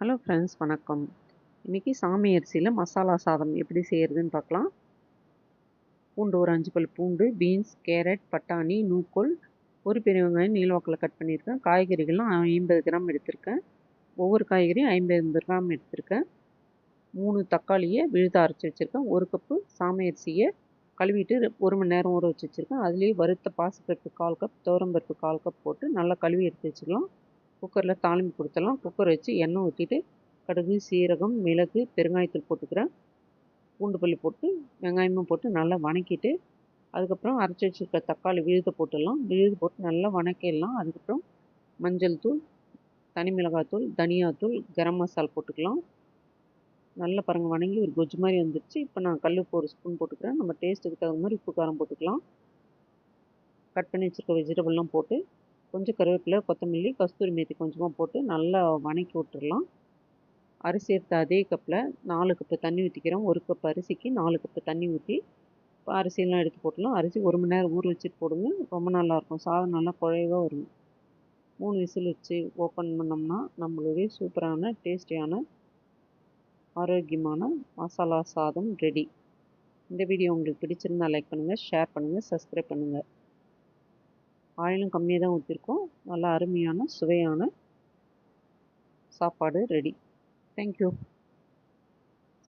Hello friends வணக்கம். இன்றைக்கி சாமி அரிசியில் மசாலா சாதம் எப்படி செய்கிறதுன்னு பார்க்கலாம். பூண்டு ஒரு அஞ்சு பல் பூண்டு பீன்ஸ் கேரட் பட்டாணி நூக்கோல் ஒரு பெரிய வெங்காயம் நீளவாக்கில் கட் பண்ணியிருக்கேன். காய்கறிகள்லாம் ஐம்பது கிராம் எடுத்திருக்கேன். ஒவ்வொரு காய்கறியும் ஐம்பது கிராம் எடுத்திருக்கேன். மூணு தக்காளியை விழுத அரைச்சி வச்சுருக்கேன். ஒரு கப்பு சாமி அரிசியை கழுவிட்டு ஒரு மணி நேரம் ஊற வச்சு வச்சுருக்கேன். அதுலேயே வறுத்த பாசிப்பருப்பு கால் கப் துவரம்பருப்பு கால் கப் போட்டு நல்லா கழுவி எடுத்து வச்சுக்கலாம் குக்கரில் தாளிப்பு கொடுத்துடலாம். குக்கர் வச்சு எண்ணெய் ஊற்றிட்டு கடுகு சீரகம் மிளகு பெருங்காயத்தூள் போட்டுக்கிறேன். பூண்டு பள்ளி போட்டு வெங்காயமும் போட்டு நல்லா வணக்கிட்டு அதுக்கப்புறம் அரைச்சி வச்சுருக்க தக்காளி விழுத போட்டுடலாம். விழுது போட்டு நல்லா வணக்கிடலாம். அதுக்கப்புறம் மஞ்சள் தூள் தனி மிளகாத்தூள் தனியாத்தூள் கரம் மசால் போட்டுக்கலாம். நல்லா பாருங்கள் வணங்கி ஒரு கொஜ்ஜு மாதிரி வந்துடுச்சு இப்போ நான் கல் உப்பு ஒரு ஸ்பூன் போட்டுக்கிறேன். நம்ம டேஸ்ட்டுக்கு தகுந்த மாதிரி உப்பு காரம் போட்டுக்கலாம். கட் பண்ணி வச்சுருக்க வெஜிடபிள்லாம் போட்டு கொஞ்சம் கருவேப்பிலை கொத்தமல்லி கஸ்தூரி மேத்தி கொஞ்சமாக போட்டு நல்லா வணக்கி விட்டுடலாம் அரிசி எடுத்த அதே கப்பில் நாலு கப்பு தண்ணி ஊற்றிக்கிறோம் ஒரு கப் அரிசிக்கு நாலு கப்பு தண்ணி ஊற்றி இப்போ அரிசியெல்லாம் எடுத்து போட்டலாம் அரிசி ஒரு மணி நேரம் ஊற வச்சுட்டு போடுங்க. ரொம்ப நல்லாயிருக்கும் சாதம் நல்லா குழைவாக வரும். மூணு விசில் வச்சு ஓப்பன் பண்ணோம்னா நம்மளுடைய சூப்பரான டேஸ்டியான ஆரோக்கியமான மசாலா சாதம் ரெடி இந்த வீடியோ உங்களுக்கு பிடிச்சிருந்தா லைக் பண்ணுங்கள் ஷேர் பண்ணுங்கள் சப்ஸ்கிரைப் பண்ணுங்கள் ஆயிலும் கம்மியாக தான் ஊற்றிருக்கோம் நல்லா அருமையான சுவையான சாப்பாடு ரெடி தேங்க்யூ